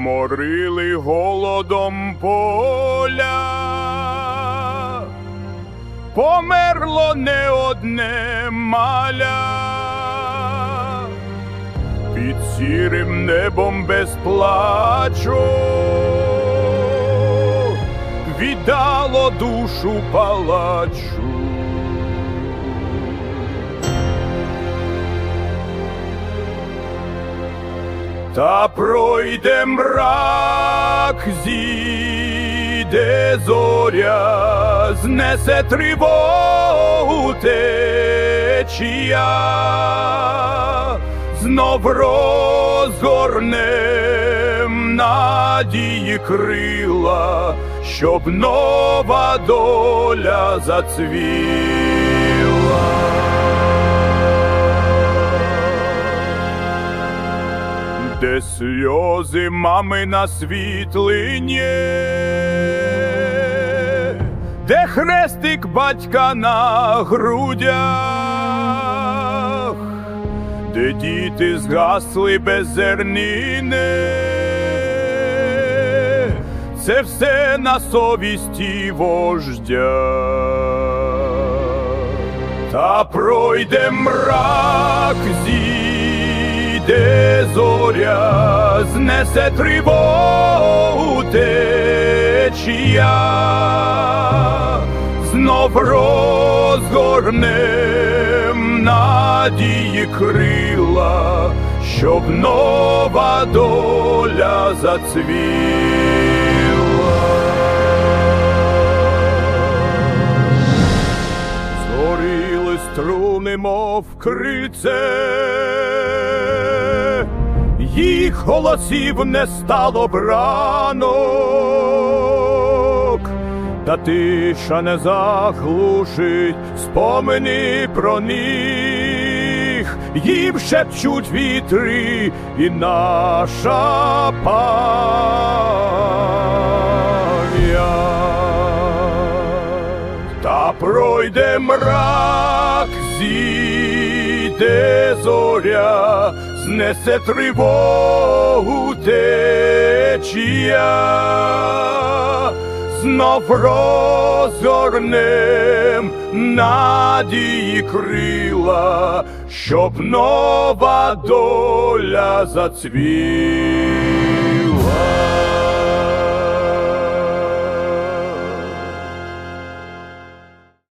морили голодом поля, померло не одне маля, під сірим небом без плачу, віддало душу палачу. Та пройде мрак, зійде зоря, знесе тривогу течія, знов розгорнем надії крила, щоб нова доля зацвіла. Де сльози мами на світлині, де хрестик батька на грудях, де діти згасли без зернини, це все на совісті вождя. Та пройде мрак зійде зоря, знесе тривогу течія, знов розгорнем надії крила, щоб нова доля зацвіла. Згоріли струни, мов крильце, їх голосів не стало бранок, та тиша не заглушить спомини про них, їм шепчуть вітри і наша пам'ять. Та пройде мрак, зійде зоря, знесе тривогу течія, знов розорнем надії крила, щоб нова доля зацвіла.